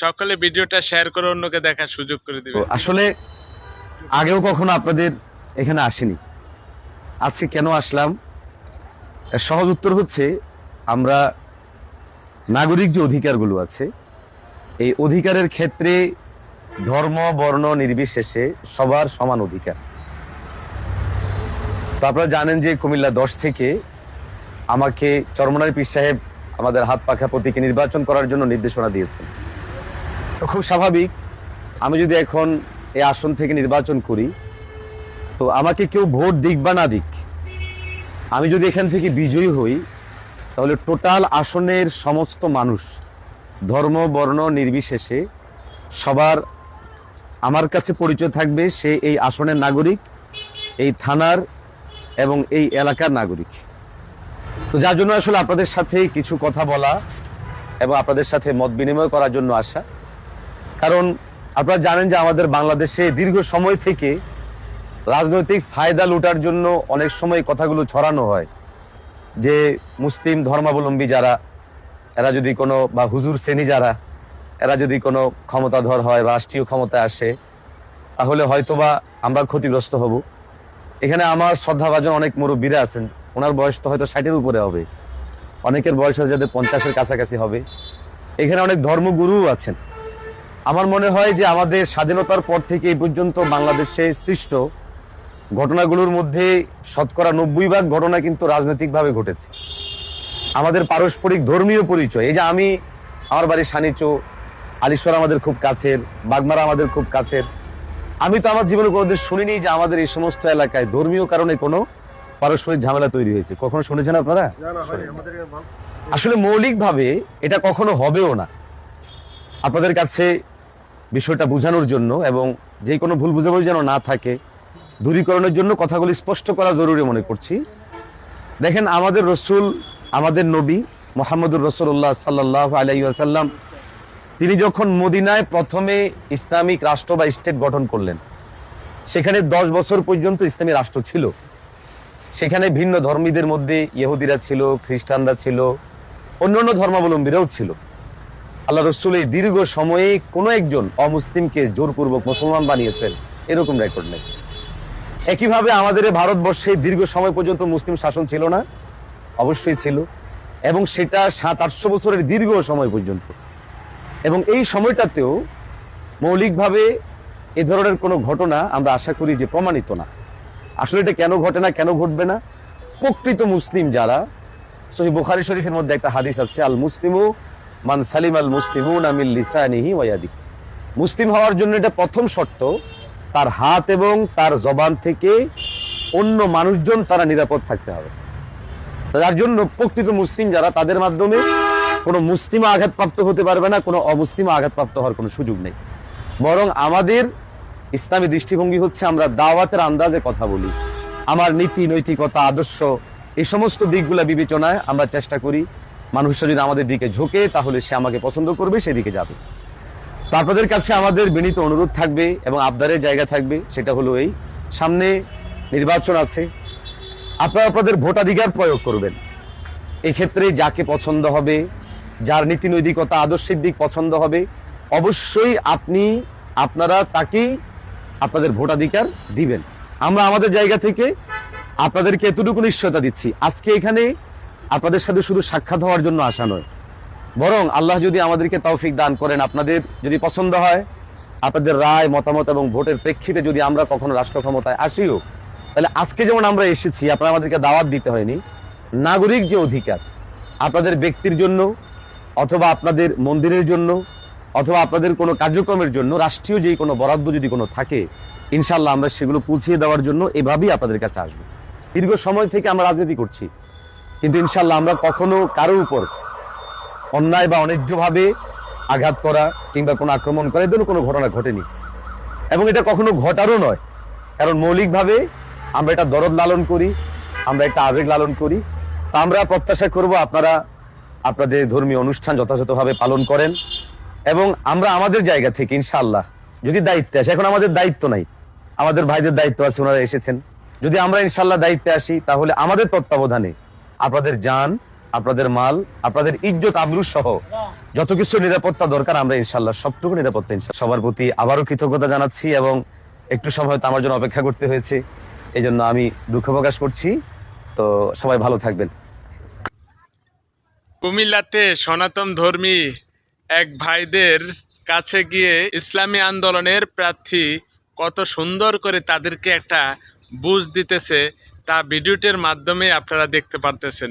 সকলে ভিডিওটা শেয়ার করে অন্যকে দেখার সুযোগ করে দিবে আসলে আগেও কখনো আপনাদের এখানে আসেনি। আজকে কেন আসলাম? সহজ উত্তর হচ্ছে, আমরা নাগরিক যে অধিকারগুলো আছে, এই অধিকারের ক্ষেত্রে ধর্ম, বর্ণ, নির্বিশেষে সবার সমান অধিকার। তো আপনারা জানেন যে কুমিল্লা দশ থেকে আমাকে চরমনার পীর সাহেব আমাদের হাত পাখা প্রতীকে নির্বাচন করার জন্য নির্দেশনা দিয়েছেন। তো খুব স্বাভাবিক, আমি যদি এখন এই আসন থেকে নির্বাচন করি, তো আমাকে কেউ ভোট দিক বা না দিক, আমি যদি এখান থেকে বিজয়ী হই, তাহলে টোটাল আসনের সমস্ত মানুষ, ধর্ম, বর্ণ, নির্বিশেষে সবার আমার কাছে পরিচয় থাকবে, সে এই আসনের নাগরিক, এই থানার এবং এই এলাকার নাগরিক। তো যার জন্য আসলে আপনাদের সাথে কিছু কথা বলা এবং আপনাদের সাথে মত বিনিময় করার জন্য আসা। কারণ আপনারা জানেন যে আমাদের বাংলাদেশে দীর্ঘ সময় থেকে রাজনৈতিক ফায়দা লুটার জন্য অনেক সময় কথাগুলো ছড়ানো হয়। যে মুসলিম ধর্মাবলম্বী যারা, এরা যদি কোনো, বা হুজুর শ্রেণি যারা, এরা যদি কোনো ক্ষমতাধর হয় বা রাষ্ট্রীয় ক্ষমতায় আসে, তাহলে হয়তোবা আমরা ক্ষতিগ্রস্ত হব। এখানে আমার শ্রদ্ধাভাজন অনেক মুরব্বীরা আছেন। ওনার বয়স তো হয়তো ষাটের উপরে হবে। অনেকের বয়স আছে যাদের পঞ্চাশের কাছাকাছি হবে। এখানে অনেক ধর্মগুরুও আছেন। আমার মনে হয় যে আমাদের স্বাধীনতার পর থেকে এই পর্যন্ত বাংলাদেশে সৃষ্ট ঘটনাগুলোর মধ্যে শতকরা নব্বই ভাগ ঘটনা কিন্তু রাজনৈতিকভাবে ঘটেছে। আমাদের পারস্পরিক ধর্মীয় পরিচয়, এই যে আমি, আমার বাড়ি সানিচো আলিশ্বর আমাদের খুব কাছের, বাগমারা আমাদের খুব কাছের। আমি তো আমার জীবনে কোনোদিন শুনিনি যে আমাদের এই সমস্ত এলাকায় ধর্মীয় কারণে কোনো পারস্পরিক ঝামেলা তৈরি হয়েছে। কখনো শুনেছেন আপনারা? আসলে মৌলিকভাবে এটা কখনো হবেও না। আপনাদের কাছে বিষয়টা বোঝানোর জন্য এবং যে কোনো ভুল বুঝাবুঝি যেন না থাকে দূরীকরণের জন্য কথাগুলি স্পষ্ট করা জরুরি মনে করছি। দেখেন আমাদের রসুল আমাদের নবী মোহাম্মদুর রসুল্লাহ সাল্লাহ আলাই আসাল্লাম তিনি যখন মদিনায় প্রথমে ইসলামিক রাষ্ট্র বা স্টেট গঠন করলেন সেখানে দশ বছর পর্যন্ত ইসলামী রাষ্ট্র ছিল। সেখানে ভিন্ন ধর্মীদের মধ্যে ইহুদিরা ছিল, খ্রিস্টানরা ছিল, অন্যান্য ধর্মাবলম্বীরাও ছিল। আল্লাহ রসুল এই দীর্ঘ সময়ে কোনো একজন অমুসলিমকে জোরপূর্বক মুসলমান বানিয়েছেন, এরকম রেকর্ড নেই। একইভাবে আমাদের ভারতবর্ষে দীর্ঘ সময় পর্যন্ত মুসলিম শাসন ছিল না, অবশ্যই ছিল, এবং সেটা সাত, আটশো বছরের দীর্ঘ সময় পর্যন্ত। এবং এই সময়টাতেও মৌলিকভাবে এ ধরনের কোনো ঘটনা আমরা আশা করি যে প্রমাণিত না। আসলে এটা কেন ঘটে না, কেন ঘটবে না? প্রকৃত মুসলিম যারা, সহি বুখারি শরীফের মধ্যে একটা হাদিস আছে আল মুসলিমু মান সালিম আল মুসলিমুন আমিল লিসানিহি ওয়াদি মুসলিম হওয়ার জন্য এটা প্রথম শর্ত, তার হাত এবং তার জবান থেকে অন্য মানুষজন তারা নিরাপদ থাকতে হবে। যার জন্য প্রকৃত মুসলিম যারা, তাদের মাধ্যমে কোনো মুসলিম আঘাতপ্রাপ্ত হতে পারবে না, কোনো অমুসলিম আঘাতপ্রাপ্ত হওয়ার কোনো সুযোগ নেই। বরং আমাদের ইসলামী দৃষ্টিভঙ্গি হচ্ছে আমরা দাওয়াতের আন্দাজে কথা বলি। আমার নীতি, নৈতিকতা, আদর্শ এই সমস্ত দিকগুলো বিবেচনায় আমরা চেষ্টা করি। মানুষরা যদি আমাদের দিকে ঝোঁকে, তাহলে সে আমাকে পছন্দ করবে, সেদিকে যাবে। তো আপনাদের কাছে আমাদের বিনীত অনুরোধ থাকবে এবং আবদারের জায়গা থাকবে, সেটা হলো এই। সামনে নির্বাচন আছে। আপনারা আপনাদের ভোটাধিকার প্রয়োগ করবেন। এক্ষেত্রে যাকে পছন্দ হবে, যার নীতি, নৈতিকতা, আদর্শের দিক পছন্দ হবে, অবশ্যই আপনি, আপনারা তাকেই আপনাদের ভোটাধিকার দিবেন। আমরা আমাদের জায়গা থেকে আপনাদেরকে এতটুকু নিশ্চয়তা দিচ্ছি। আজকে এখানে আপনাদের সাথে শুধু সাক্ষাৎ হওয়ার জন্য আসা নয়। বরং আল্লাহ যদি আমাদেরকে তৌফিক দান করেন, আপনাদের যদি পছন্দ হয়, আপনাদের রায়, মতামত এবং ভোটের প্রেক্ষিতে যদি আমরা কখনো রাষ্ট্র ক্ষমতায় আসিও, তাহলে আজকে যেমন আমরা এসেছি, আপনারা আমাদেরকে দাওয়াত দিতে হয়নি। নাগরিক যে অধিকার, আপনাদের ব্যক্তির জন্য অথবা আপনাদের মন্দিরের জন্য অথবা আপনাদের কোনো কার্যক্রমের জন্য, রাষ্ট্রীয় যেই কোনো বরাদ্দ যদি কোনো থাকে ইনশাল্লাহ আমরা সেগুলো পুছিয়ে দেওয়ার জন্য এভাবেই আপনাদের কাছে আসব। দীর্ঘ সময় থেকে আমরা রাজনীতি করছি, কিন্তু ইনশাল্লাহ আমরা কখনো কারোর উপর অন্যায় বা অন্যায্যভাবে আঘাত করা কিংবা কোনো আক্রমণ করা এ কোনো ঘটনা ঘটেনি। এবং এটা কখনো ঘটারও নয়, কারণ মৌলিকভাবে আমরা এটা দরদ লালন করি, আমরা একটা আবেগ লালন করি। তা আমরা প্রত্যাশা করব আপনারা আপনাদের ধর্মীয় অনুষ্ঠান যথাযথভাবে পালন করেন। এবং আমরা আমাদের জায়গা থেকে, ইনশাআল্লাহ, যদি দায়িত্বে আসে, এখন আমাদের দায়িত্ব নাই। আমাদের ভাইদের দায়িত্ব আছে, ওনারা এসেছেন। যদি আমরা ইনশাল্লাহ দায়িত্বে আসি, তাহলে আমাদের তত্ত্বাবধানে আপনাদের যান, আপনাদের মাল, আপনাদের ইজ্জত আবরু সহ যত কিছু নিরাপত্তা দরকার, আমরা ইনশাল্লাহ সবটুকু নিরাপত্তা ইনশাল্লাহ সবার প্রতি আবারও কৃতজ্ঞতা জানাচ্ছি এবং একটু সময় হয়তো আমার জন্য অপেক্ষা করতে হয়েছে। এই জন্য আমি দুঃখ প্রকাশ করছি। তো সবাই ভালো থাকবেন। কুমিল্লাতে সনাতন ধর্মী এক ভাইদের কাছে গিয়ে ইসলামী আন্দোলনের প্রার্থী কত সুন্দর করে তাদেরকে একটা বুঝ দিতেছে, তা ভিডিওটির মাধ্যমে আপনারা দেখতে পারতেছেন।